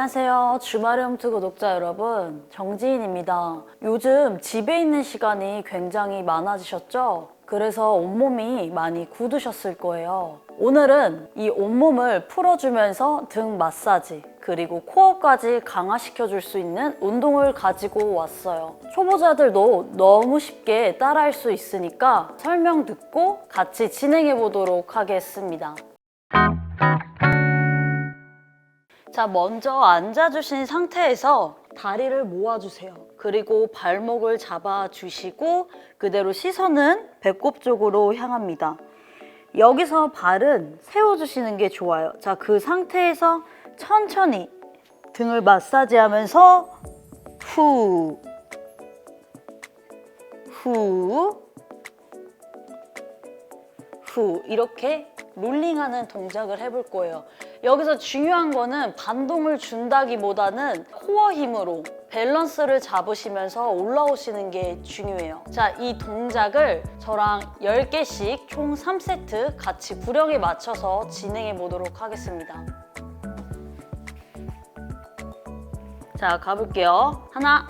안녕하세요. 주말의 홈트 구 독자 여러분. 정지인입니다. 요즘 집에 있는 시간이 굉장히 많아지셨죠? 그래서 온몸이 많이 굳으셨을 거예요. 오늘은 이 온몸을 풀어주면서 등 마사지, 그리고 코어까지 강화시켜 줄 수 있는 운동을 가지고 왔어요. 초보자들도 너무 쉽게 따라할 수 있으니까 설명 듣고 같이 진행해 보도록 하겠습니다. 자, 먼저 앉아주신 상태에서 다리를 모아주세요. 그리고 발목을 잡아주시고 그대로 시선은 배꼽 쪽으로 향합니다. 여기서 발은 세워주시는 게 좋아요. 자, 그 상태에서 천천히 등을 마사지 하면서 후, 후, 후 이렇게 롤링하는 동작을 해볼 거예요. 여기서 중요한 거는 반동을 준다기보다는 코어 힘으로 밸런스를 잡으시면서 올라오시는 게 중요해요. 자, 이 동작을 저랑 10개씩 총 3세트 같이 구령에 맞춰서 진행해 보도록 하겠습니다. 자, 가볼게요. 하나,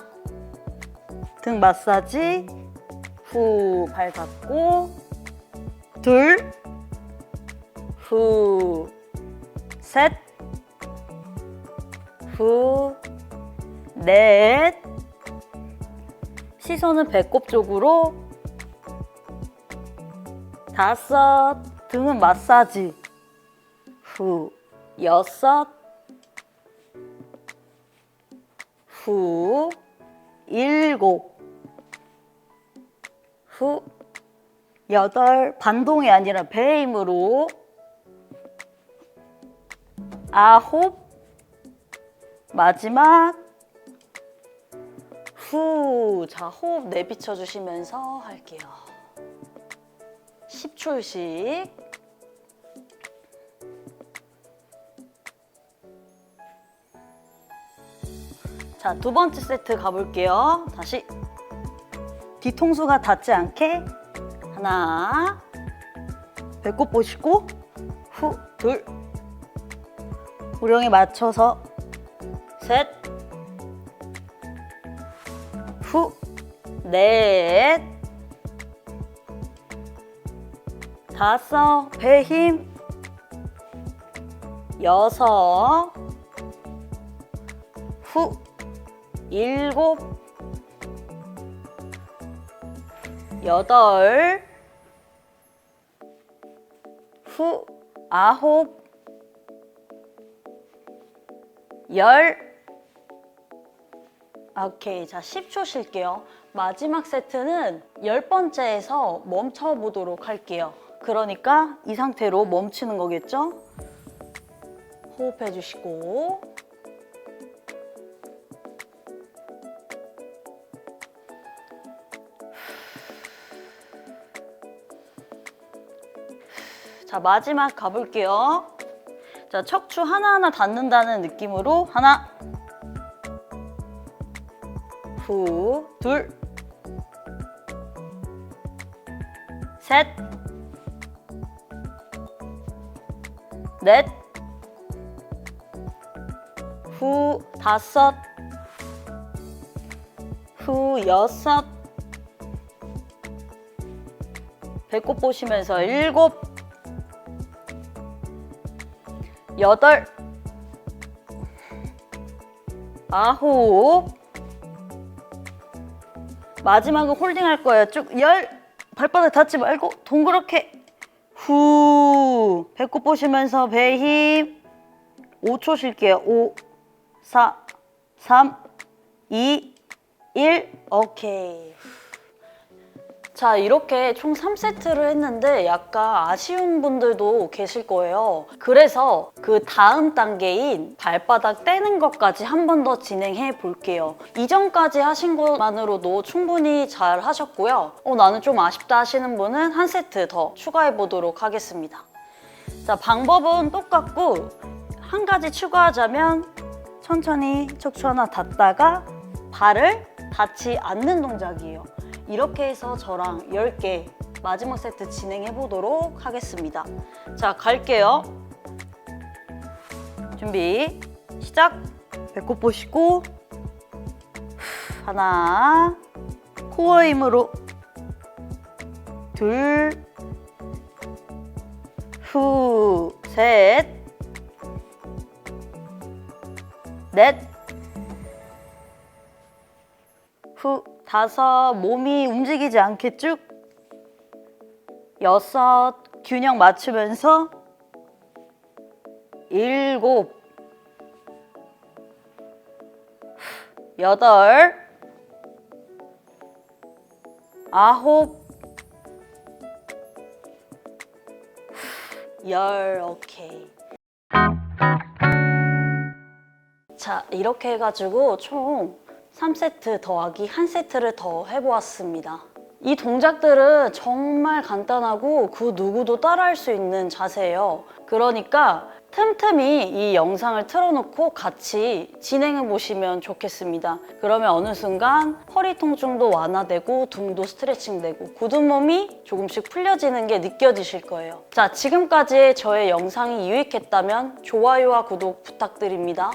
등 마사지, 후, 발 닫고, 둘, 후, 셋, 후, 넷. 시선은 배꼽 쪽으로. 다섯. 등은 마사지. 후, 여섯. 후, 일곱. 후, 여덟. 반동이 아니라 배 힘으로. 아홉 마지막 후. 자, 호흡 내비쳐 주시면서 할게요. 10초씩. 자, 두 번째 세트 가볼게요. 다시. 뒤통수가 닿지 않게. 하나. 배꼽 보시고. 후, 둘. 우령에 맞춰서 셋, 후, 넷, 다섯, 배 힘, 여섯, 후, 일곱, 여덟, 후, 아홉, 열. 오케이. 자, 10초 쉴게요. 마지막 세트는 열 번째에서 멈춰 보도록 할게요. 그러니까 이 상태로 멈추는 거겠죠? 호흡해 주시고. 자, 마지막 가볼게요. 자, 척추 하나하나 닿는다는 느낌으로 하나, 후, 둘, 셋, 넷, 후, 다섯, 후, 여섯, 배꼽 보시면서 일곱, 여덟, 아홉, 마지막은 홀딩 할 거예요. 쭉 열, 발바닥 닿지 말고 동그랗게 후, 배꼽 보시면서 배 힘, 5초 쉴게요. 5, 4, 3, 2, 1, 오케이. 자, 이렇게 총 3세트를 했는데 약간 아쉬운 분들도 계실 거예요. 그래서 그 다음 단계인 발바닥 떼는 것까지 한 번 더 진행해 볼게요. 이전까지 하신 것만으로도 충분히 잘 하셨고요. 어, 나는 좀 아쉽다 하시는 분은 한 세트 더 추가해 보도록 하겠습니다. 자, 방법은 똑같고 한 가지 추가하자면 천천히 척추 하나 닫다가 발을 닿지 않는 동작이에요. 이렇게 해서 저랑 10개 마지막 세트 진행해 보도록 하겠습니다. 자, 갈게요. 준비, 시작! 배꼽 보시고 후, 하나 코어 힘으로 둘 후, 셋, 넷, 후, 다섯, 몸이 움직이지 않게 쭉, 여섯, 균형 맞추면서, 일곱, 후, 여덟, 아홉, 열. 오케이. 자 이렇게 해가지고 총 3세트 더하기 1세트를 더 해보았습니다 이 동작들은 정말 간단하고 그 누구도 따라할 수 있는 자세예요 그러니까 틈틈이 이 영상을 틀어놓고 같이 진행해 보시면 좋겠습니다. 그러면 어느 순간 허리 통증도 완화되고 등도 스트레칭되고 굳은 몸이 조금씩 풀려지는 게 느껴지실 거예요. 자, 지금까지 저의 영상이 유익했다면 좋아요와 구독 부탁드립니다.